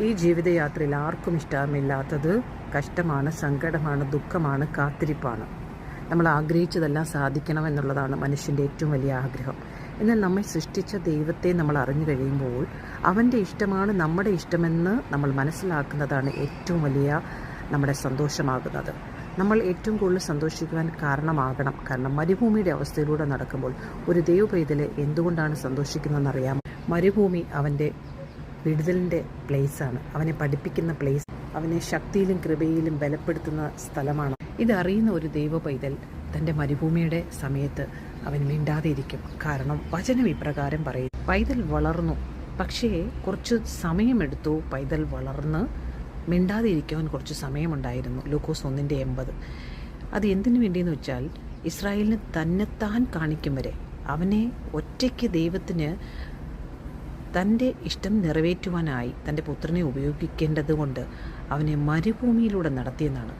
ഈ ജീവിതയാത്രയിൽ ആർക്കും ഇഷ്ടമില്ലാത്തത് കഷ്ടമാണ് സങ്കടമാണ് ദുഃഖമാണ് കാത്തിരിപ്പാണ്. നമ്മൾ ആഗ്രഹിച്ചതെല്ലാം സാധിക്കണം എന്നുള്ളതാണ് മനുഷ്യന്റെ ഏറ്റവും വലിയ ആഗ്രഹം. എന്നാൽ നമ്മെ സൃഷ്ടിച്ച ദൈവത്തെ നമ്മൾ അറിഞ്ഞു കഴിയുമ്പോൾ അവന്റെ ഇഷ്ടമാണ് നമ്മുടെ ഇഷ്ടമെന്ന് നമ്മൾ മനസ്സിലാക്കുന്നതാണ് ഏറ്റവും വലിയ നമ്മുടെ സന്തോഷമാകുന്നത്. നമ്മൾ ഏറ്റവും കൂടുതൽ സന്തോഷിക്കുവാൻ കാരണമാകണം. കാരണം മരുഭൂമിയുടെ അവസ്ഥയിലൂടെ നടക്കുമ്പോൾ ഒരു ദൈവ പൈതൽ എന്തുകൊണ്ടാണ് സന്തോഷിക്കുന്നതെന്നറിയാം മരുഭൂമി അവന്റെ വിടുതലിന്റെ പ്ലേസാണ് അവനെ പഠിപ്പിക്കുന്ന പ്ലേസ് അവനെ ശക്തിയിലും കൃപയിലും ബലപ്പെടുത്തുന്ന സ്ഥലമാണ്. ഇതറിയുന്ന ഒരു ദൈവ പൈതൽ തന്റെ മരുഭൂമിയുടെ സമയത്ത് അവൻ മിണ്ടാതെ ഇരിക്കും. കാരണം വചനം ഇപ്രകാരം പറയും. പൈതൽ വളർന്നു. പക്ഷേ കുറച്ച് സമയമെടുത്തു പൈതൽ വളർന്ന് മിണ്ടാതെ ഇരിക്കുവാൻ കുറച്ച് സമയമുണ്ടായിരുന്നു. ലൂക്കോസ് ഒന്നിന്റെ എൺപത്. അത് എന്തിനു വേണ്ടിയെന്ന് വെച്ചാൽ ഇസ്രായേലിന് തന്നെത്താൻ കാണിക്കും വരെ അവനെ ഒറ്റയ്ക്ക് ദൈവത്തിന് തന്റെ ഇഷ്ടം നിറവേറ്റുവാനായി തന്റെ പുത്രനെ ഉപയോഗിക്കേണ്ടതുകൊണ്ട് അവനെ മരുഭൂമിയിലൂടെ നടത്തിയെന്നാണ്.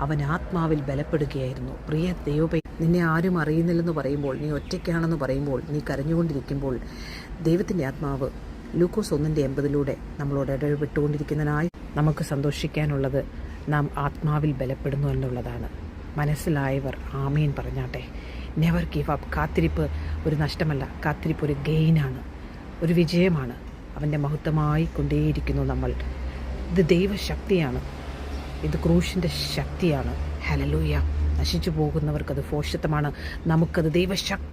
അവൻ ആത്മാവിൽ ബലപ്പെടുകയായിരുന്നു. പ്രിയ ദൈവപൈ നിന്നെ ആരും അറിയുന്നില്ലെന്ന് പറയുമ്പോൾ നീ ഒറ്റയ്ക്കാണെന്ന് പറയുമ്പോൾ നീ കരഞ്ഞുകൊണ്ടിരിക്കുമ്പോൾ ദൈവത്തിന്റെ ആത്മാവ് ലൂക്കോസ് ഒന്നിന്റെ എൺപതിലൂടെ നമ്മളോട് ഇടപെട്ടുകൊണ്ടിരിക്കുന്നതിനായി നമുക്ക് സന്തോഷിക്കാനുള്ളത് നാം ആത്മാവിൽ ബലപ്പെടുന്നു എന്നുള്ളതാണ്. മനസ്സിലായവർ ആമീൻ പറഞ്ഞാട്ടെ. നെവർ ഗീവ് അപ്പ് കാത്തിരിപ്പ് ഒരു നഷ്ടമല്ല. കാത്തിരിപ്പ് ഒരു ഗെയിനാണ് ഒരു വിജയമാണ്. അവന്റെ മഹത്വമായി കൊണ്ടേയിരിക്കുന്നു നമ്മൾ. ഇത് ദൈവശക്തിയാണ്. ഇത് ക്രൂശിന്റെ ശക്തിയാണ്. ഹലലൂയ നശിച്ചു പോകുന്നവർക്കത് ഫോഷത്വമാണ്. നമുക്കത് ദൈവശക്തി